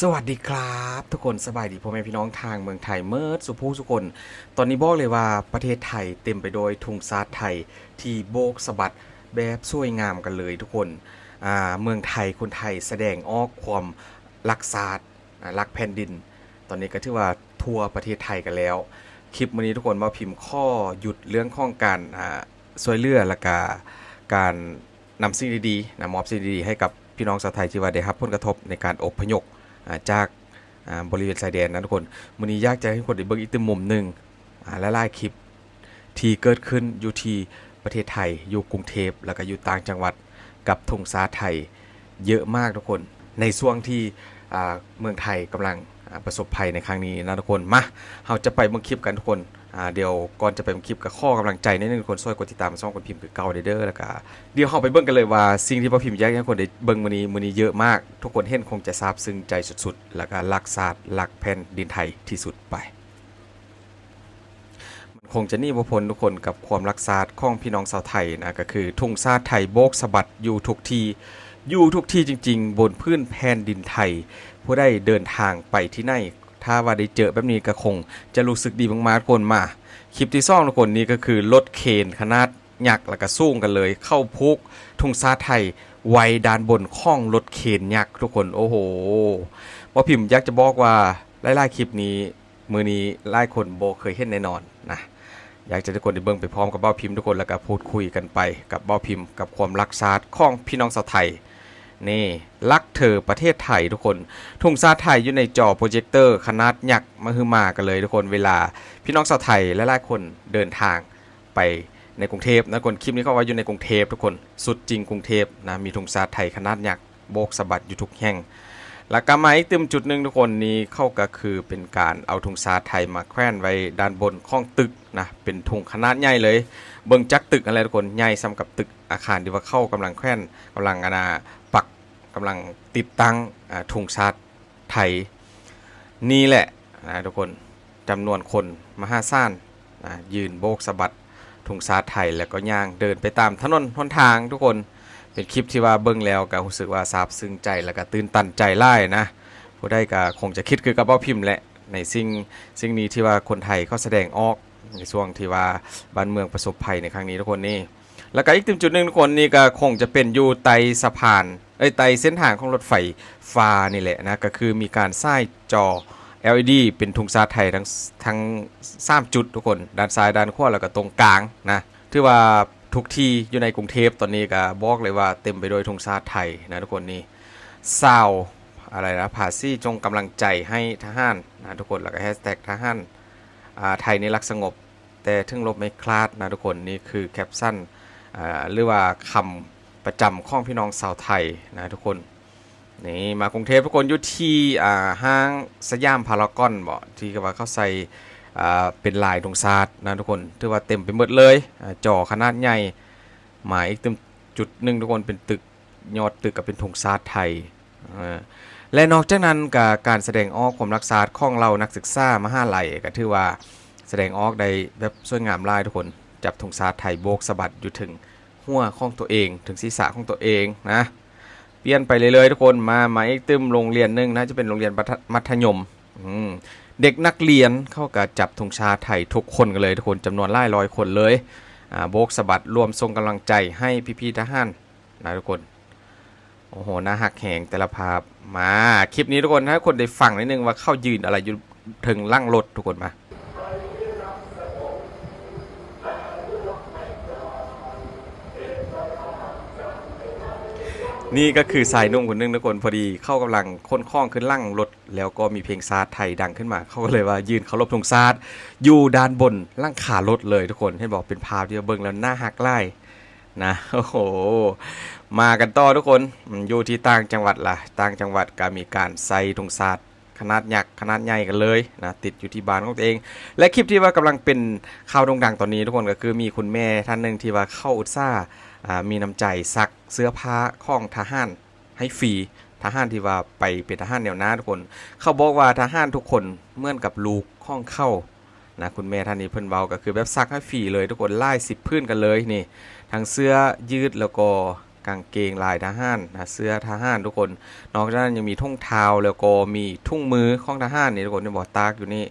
สวัสดีครับ ทุกคนสบายดีพ่อแม่พี่น้องทางเมืองไทยเมิดสุภูสุคน ตอนนี้บอกเลยว่าประเทศไทยเต็มไปด้วยทุ่งซาดไทยที่โบกสะบัดแบบสวยงามกันเลยทุกคนเมืองไทยคนไทยแสดงออกความรักศาสตร์รักแผ่นดิน ตอนนี้ก็ถือว่าทั่วประเทศไทยกันแล้ว คลิปวันนี้ทุกคนมาพิมพ์ข้อหยุดเรื่องข้องการอ่วยเลือและกาการนำสิ่งดีๆนะมอบสิ่งดีๆให้กับพี่น้องชาวไทยที่ว่าได้รับผลกระทบในการอพยพ จากบริเวณชายแดนนะทุกคนมื้อนี้อยากจะให้คนได้เบิ่งอีกตึมมุมหนึ่งและไล่คลิปที่เกิดขึ้นอยู่ที่ประเทศไทย อยู่กรุงเทพแล้วก็อยู่ต่างจังหวัดกับทงซาไทยเยอะมากทุกคน ในช่วงที่เมืองไทยกำลังประสบภัยในครั้งนี้นะทุกคนมาเราจะไปเบิ่งคลิปกันทุกคน อ่าเดี๋ยวก่อนจะไปคลิปกับข้อกำลังใจนิดนึงคนช่วยกดติดตามช่องคนพิมพ์คือเก่าเด้อแล้วก็เดี๋ยวเราไปเบิ่งกันเลยว่าสิ่งที่พ่อพิมพ์อยกให้ทุกคนได้เบิ่งมื้อนี้มื้อนี้เยอะมาก ทุกคนเห็นคงจะซาบซึ้งใจสุดๆ แล้วก็รักศาสตร์รักแผ่นดินไทยที่สุดไปมันคงจะนี่บ่พ้นทุกคนกับความรักศาสตร์ของพี่น้องชาวไทยนะก็คือทุ่งซาดไทยโบกสะบัดอยู่ทุกที่อยู่ทุกที่จริง ๆ บนพื้นแผ่นดินไทย ผู้ได้เดินทางไปที่ไหน ถ้าว่าได้เจอแบบนี้ก็คง จะรู้สึกดีมากๆทุกคนมา คลิปที่ซ่องทุกคนนี้ก็คือรถเคนขนาดยักษ์แล้วก็สู้กันเลย เข้าพุกทุ่งซาไทยไว้ด้านบนข้องรถเคนยักษ์ทุกคนโอ้โหว่าพิมพ์ยากจะบอกว่าไล่ๆคลิปนี้มือนี้ไล่คนโบเคยเห็นแน่นอนนะอยากจะทุกคนได้เบิ่งไปพร้อมกับเบ้าพิมพ์ทุกคนแล้วก็พูดคุยกันไปกับเบ้าพิมพ์ กับความรักชาติของพี่น้องชาวไทย นี่รักเธอประเทศไทยทุกคนทุ่งซาไทยอยู่ในจอโปรเจคเตอร์ขนาดยักษ์มาฮือมากันเลยทุกคนเวลาพี่น้องชาวไทยและหลายๆคนเดินทางไปในกรุงเทพนะคนคลิปนี้เขาว่าอยู่ในกรุงเทพทุกคนสุดจริงกรุงเทพนะมีทุ่งซาไทยขนาดยักษ์โบกสะบัดอยู่ทุกแห่งแล้วก็มาอีกตึมจุดหนึ่งทุกคนนี้เข้าก็คือเป็นการเอาทุ่งซาไทยมาแขวนไว้ด้านบนข้องตึกนะเป็นทุ่งขนาดใหญ่เลย เบิ่งจักตึกอะไรทุกคนใหญ่ซ้ำกับตึกอาคารที่ว่าเข้ากำลังแขวนกำลังอาณา กำลังติดตั้งอ่าทุ่งซาไทย นี่แหละนะทุกคนจำนวนคนมหาศาลนะยืนโบกสะบัดทุ่งซาไทยแล้วก็ย่างเดินไปตามถนนหนทางทุกคนเป็นคลิปที่ว่าเบิ่งแล้วก็รู้สึกว่าซาบซึ้งใจแล้วก็ตื่นตันใจหล่ายนะผู้ได้ก็คงจะคิดคือกับเบ้าพิมพ์แหละในสิ่งสิ่งนี้ที่ว่าคนไทยเขาแสดงออกในช่วงที่ว่าบ้านเมืองประสบภัยในครั้งนี้ทุกคนนี่แล้วก็อีกจุดหนึ่งทุกคนนี่ก็คงจะเป็นอยู่ไตสะพาน เอ้ไตเส้นทางของรถไฟฟ้านี่แหละนะก็คือมีการสร้างจอ LED เป็นทุงซาไทยทั้งทั้งสามจุดทุกคนด้านซ้ายด้านขวาแล้วก็ตรงกลางนะถือว่าทุกที่อยู่ในกรุงเทพตอนนี้ก็บอกเลยว่าเต็มไปด้วยทุงซาไทยนะทุกคนนี่ซาวอะไรนะผาซี่จงกำลังใจให้ทหารนะทุกคนแล้วก็แฮชแท็กทหารอ่าไทยนี่รักสงบ แต่ถึงลบไม่คลาดนะทุกคนนี่คือแคปชั่นอ่าหรือว่าคำ ประจำข้องพี่น้องชาวไทยนะทุกคนนี่มากรุงเทพทุกคนอยู่ที่อ่าห้างสยามพารากอนบ่ที่ก็ว่าเขาใส่อ่าเป็นลายดวงซาดนะทุกคนถือว่าเต็มไปหมดเลยอ่าจอขนาดใหญ่หมายอีกตึมจุดหนึ่งทุกคนเป็นตึกยอดตึกกับเป็นธงซาดไทยอ่าและนอกจากนั้นกับการแสดงออกความรักษาของเรานักศึกษามหาลัยก็ถือว่าแสดงออกได้แบบสวยงามลายทุกคนจับธงชาติไทยโบกสะบัดอยู่ถึง หัวของตัวเองถึงศีรษะของตัวเองนะเปลี่ยนไปเรื่อยๆทุกคนมามาอีกตึมโรงเรียนหนึงนะจะเป็นโรงเรียนมัธยมเด็กนักเรียนเข้ากับจับธงชาติไทยทุกคนกันเลยทุกคนจำนวนหลายร้อยคนเลยโบกสะบัดรวมส่งกำลังใจให้พี่ๆทหารนะทุกคนโอ้โหน่าหักแหงแต่ละภาพมาคลิปนี้ทุกคนให้คนได้ฟังนิดนึงว่าเข้ายืนอะไรอยู่ถึงล่างรถทุกคนมา นี่ก็คือสายนุ่มคนนึงนะคนพอดีเข้ากำลังค้นคล้องขึ้นล่างรถแล้วก็มีเพลงซาดไทยดังขึ้นมา เขาก็เลยว่ายืนเคารพธงซาดอยู่ด้านบนล่างขารถเลยทุกคนให้บอกเป็นภาพที่ว่าเบิ่งแล้วน่าหักไล่นะโอ้โหมากันต่อทุกคนอยู่ที่ต่างจังหวัดล่ะต่างจังหวัดก็มีการใส่ธงซาด ขนาดยักษ์ขนาดใหญ่กันเลยนะติดอยู่ที่บ้านของตัวเอง และคลิปที่ว่ากำลังเป็นข่าวโด่งดังตอนนี้ทุกคนก็คือมีคุณแม่ท่านหนึ่งที่ว่าเข้าอุตสาห์มีน้ำใจซักเสื้อผ้าของทหารให้ฟรีทหารที่ว่าไปเป็นทหารแนวหน้าทุกคน เขาบอกว่าทหารทุกคนเหมือนกับลูกข้องเข้านะคุณแม่ท่านนี้เพิ่นเว้าก็คือแบบซักให้ฟรีเลย ทุกคนไล่สิบพื้นกันเลยนี่ทั้งเสื้อยืดแล้วก็ กางเกงลายทหารนะเสื้อทหารทุกคน นอกจากนั้นยังมีทุ่งเท้าแล้วก็มีทุ่งมือของทหารนี่ทุกคนที่บอกตากอยู่นี่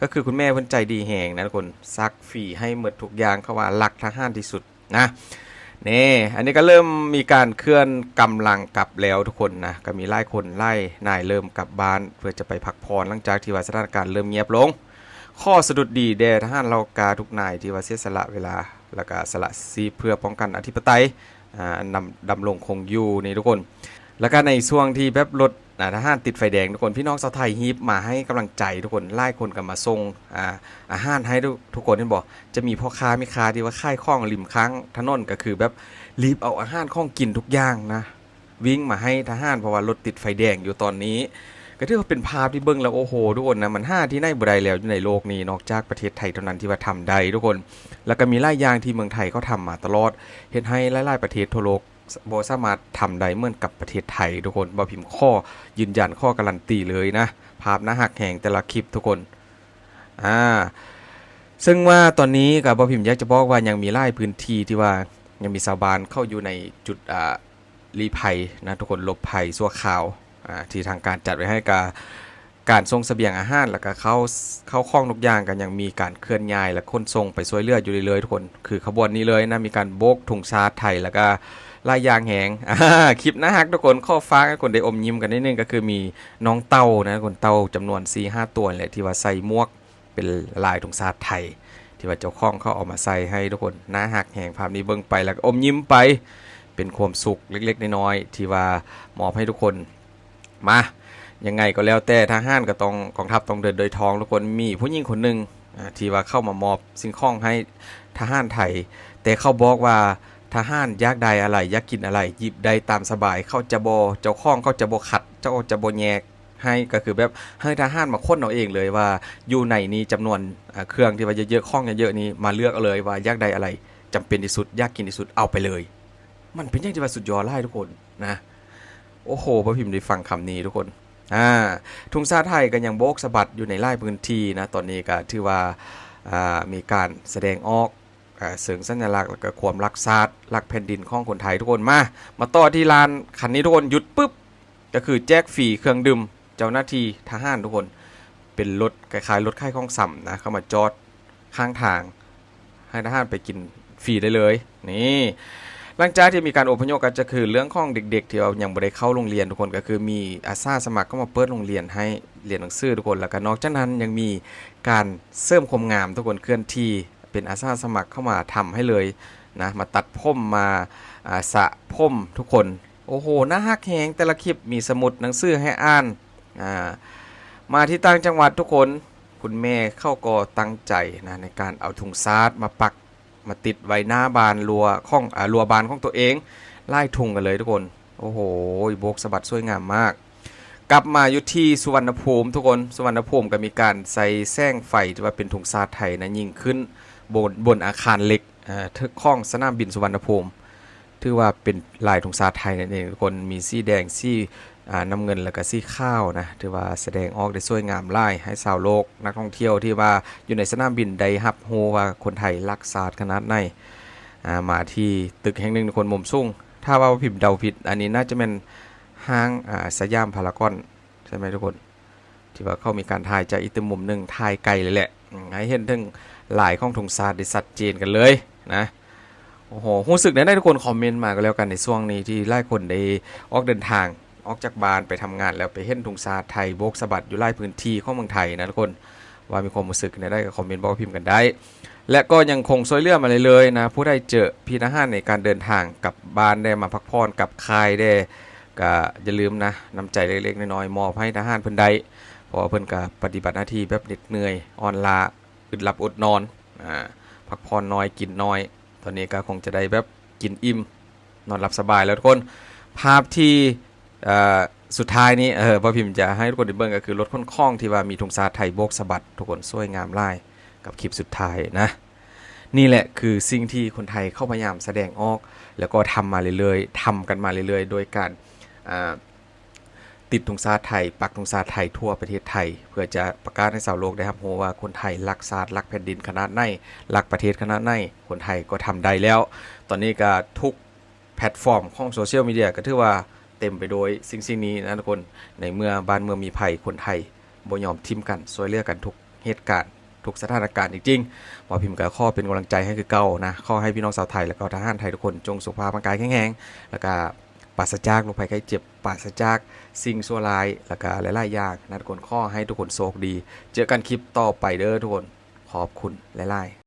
ก็คือคุณแม่เพิ่นใจดีแหงนะทุกคนซักฟรีให้หมดทุกอย่างเขาว่ารักทหารที่สุดนะนี่อันนี้ก็เริ่มมีการเคลื่อนกำลังกลับแล้วทุกคนนะก็มีไล่คนไล่นายเริ่มกลับบ้านเพื่อจะไปพักผ่อนหลังจากที่ว่าสถานการณ์เริ่มเงียบลง ข้อสะดุดดีแด่ทหารเรากาทุกนายที่ว่าเสียสละเวลาแล้วก็สละซีเพื่อป้องกันอธิปไตย นำดำรงคงอยู่นี่ทุกคน แล้วก็ในช่วงที่แบบรถอ่าทหารติดไฟแดงทุกคนพี่น้องชาวไทยฮีบมาให้กำลังใจทุกคนไล่คนกันมาส่งอ่าอาหารให้ทุกทุกคนเห็นบอกจะมีพ่อค้าแม่ค้าที่ว่าค่ายข้องริมค้างถนนก็คือแบบรีบเอาอาหารข้องกินทุกอย่างนะวิ่งมาให้ทหารเพราะว่ารถติดไฟแดงอยู่ตอนนี้ ก็ถือว่าเป็นภาพที่เบิ่งแล้วโอ้โหทุกคนนะมันห้าที่ไหนบ่ไดแล้วอยู่ในโลกนี้นอกจากประเทศไทยเท่านั้นที่ว่าทำได้ทุกคน แล้วก็มีหลายอย่างที่เมืองไทยเขาทำมาตลอดเห็นให้หลายๆประเทศทั่วโลกบสามารถทำได้เหมือนกับประเทศไทย ทุกคนบ่พิมพ์ข้อยืนยันข้อการันตีเลยนะ ภาพหน้าหักแห่งแต่ละคลิปทุกคนอ่าซึ่งว่าตอนนี้กับบ่พิมพ์อยากจะบอกว่ายังมีหลายพื้นที่ที่ว่ายังมีชาวบ้านเข้าอยู่ในจุดอ่ารีภัยนะทุกคนหลบภัยชั่วคราว ที่ทางการจัดไว้ให้กับการส่งเสบียงอาหารแล้วก็เข้าเข้าคล้องทุกอย่างกันยังมีการเคลื่อนย้าย และขนส่งไปช่วยเลือดอยู่เรื่อยๆทุกคนคือขบวนนี้เลยนะมีการโบกธงชาไทยแล้วก็ลายยางแหงคลิปนะฮักทุกคนข้อฟ้าคนได้อมยิ้มกันนิดนึงก็คือมีน้องเต้านะคนเต้าจำนวน4 5ตัวแหละที่ว่าใส่มวกเป็นลายธงชาไทย ที่ว่าเจ้าของเขาเอามาใส่ให้ทุกคนนะฮักแหงภาพนี้เบิ่งไปแล้วก็อมยิ้มไป เป็นความสุขเล็กๆน้อยๆที่ว่ามอบให้ทุกคน มา ยังไงก็แล้วแต่ทหารก็ต้องกองทัพต้องเดินโดยทองทุกคนมีผู้หญิงคนหนึ่งที่ว่าเข้ามามอบสิ่งของให้ทหารไทย แต่เขาบอกว่าทหารยากได้อะไรยากกินอะไรหยิบได้ตามสบายเขาจะบเจ้าของเขาจะบขัด เจ้าจะบแยกให้ก็คือแบบให้ทหารมาค้นเอาเองเลยว่าอยู่ในนี้จำนวนเครื่องที่ว่าเยอะๆข้องเยอะๆนี้มาเลือกเลยว่ายากได้อะไรจำเป็นที่สุดยากกินที่สุดเอาไปเลย มันเป็นอย่างที่ว่าสุดยอดไล่ทุกคนนะ โอ้โหพระพิมพ์ได้ฟังคำนี้ทุกคนอ่าทุ่งซาไทยก็ยังโบกสะบัดอยู่ในไร่พื้นที่นะตอนนี้ก็ถือว่าอ่ามีการแสดงออกเสริงสัญลักษณ์แล้วก็ความรักชาติรักแผ่นดินของคนไทยทุกคนมา มาต่อที่ลานคันนี้ทุกคนหยุดปุ๊บ ก็คือแจกฟรีเครื่องดื่มเจ้าหน้าที่ทหารทุกคน เป็นรถคล้ายๆรถค่ายข้องสัมนะเข้ามาจอดข้างทาง ให้ทหารไปกินฟรีได้เลย นี่ หลังจากที่มีการอพยพกันจะคือเรื่องของเด็ก ๆ ที่เรายังไม่ได้เข้าโรงเรียนทุกคนก็คือมีอาสาสมัครเข้ามาเปิดโรงเรียนให้เรียนหนังสือทุกคนแล้วก็นอกจากนั้นยังมีการเสริมความงามทุกคนเคลื่อนที่เป็นอาสาสมัครเข้ามาทำให้เลยนะมาตัดผมมาอาสระผมทุกคนโอ้โหน่าฮักแหงแต่ละคลิปมีสมุดหนังสือให้อ่านอ่ามาที่ต่างจังหวัดทุกคนคุณแม่เข้าก็ตั้งใจนะในการเอาถุงซาดมาปัก มาติดไว้หน้าบานรัวข้องอ่ารัวบานของตัวเอง ไล่ทุงกันเลยทุกคน โอ้โหโบกสะบัดสวยงามมาก กลับมาอยู่ที่สุวรรณภูมิ ทุกคนสุวรรณภูมิก็มีการใส่แสงไฟที่ว่าเป็นถุงซาไทยนะยิงขึ้นบนบนอาคารเหล็กอ่าทึกข้องสนามบินสุวรรณภูมิถือว่าเป็นลายถุงซาไทยนั่นเองทุกคนมีสีแดงสี น้ำเงินแล้วก็สีข้าวนะถือว่าแสดงออกได้สวยงามไล่ให้ชาวโลก นักท่องเที่ยวที่ว่าอยู่ในสนามบินได้รับรู้ว่าคนไทยรักศาสตร์ขนาดไหนามาที่ตึกแห่งหนึ่งในคนมุมสูงถ้าว่าพิมพ์เดาผิด อันนี้น่าจะเป็นห้างาสยามพารากอนใช่ไหมทุกคนที่ว่าเขามีการถ่ายจากอีกตึกมุมหนึ่งถ่ายไกลเลยแหละให้เห็นถึงหลายข้องทงซาดได้ชัดเจนกันเลยนะโอ้โหรู้สึกได้ได้ทุกคนคอมเมนต์มาก็แล้วกันในช่วงนี้ที่หลายคนได้ออกเดินทาง ออกจากบ้านไปทำงานแล้วไปเห็นทุงซาไทยโบกสะบัดอยู่หลายพื้นที่ของเมืองไทยนะทุกคนว่ามีความรู้สึกเนี่ยได้ก็คอมเมนต์บอกพิมพ์กันได้ และก็ยังคงช่วยเลือมาเลยเลยๆนะผู้ได้เจอพี่นะฮั่นในการเดินทางกับบ้านได้มาพักผ่อนกับคายได้ก็อย่าลืมนะนำใจเล็กๆน้อยๆมอบให้ทหารเพิ่นได้เพราะว่าเพิ่นก็ปฏิบัติหน้าที่แบบเหน็ดเหนื่อยอ่อนล้าอึดหลับอดนอนอ่าพักผ่อนน้อยกินน้อย ตอนนี้ก็คงจะได้แบบกินอิ่มนอนหลับสบายแล้วทุกคน ภาพที่ สุดท้ายนี้เออพ่อพิมพ์จะให้ทุกคนได้เบิ่งก็คือรถค่อนข้องที่ว่ามีธงชาติไทยโบกสะบัดทุกคนสวยงามไล่กับคลิปสุดท้ายนะ นี่แหละคือสิ่งที่คนไทยเข้าพยายามแสดงออก แล้วก็ทำมาเรื่อยๆทำกันมาเรื่อยๆ โดยการติดธงชาติไทย ปักธงชาติไทยทั่วประเทศไทย เพื่อจะประกาศให้ชาวโลกได้รับรู้ว่าคนไทยรักชาติรักแผ่นดินขนาดไหนรักประเทศขนาดไหนคนไทยก็ทำได้แล้ว ตอนนี้ก็ทุกแแพลตฟอร์มของโซเชียลมีเดียก็ถือว่า เต็มไปโดยสิ่งสิ่งนี้นะทุกคนในเมื่อบ้านเมืองมีภัยคนไทยบ่ยอมทิมกันช่วยเหลือกันทุกเหตุการณ์ทุกสถานการณ์จริงๆหมอพิมพ์ก็ข้อเป็นกำลังใจให้คือเก่านะข้อให้พี่น้องชาวไทย แล้วก็ทหารไทยทุกคนจงสุขภาพร่างกายแข็งแรงแล้วก็ปราศจากโรคภัยไข้เจ็บปราศจากสิ่งชั่วร้ายแล้วก็หลายๆอย่างนะทุกคนข้อให้ทุกคนโชคดี เจอกันคลิปต่อไปเด้อทุกคนขอบคุณหลายๆ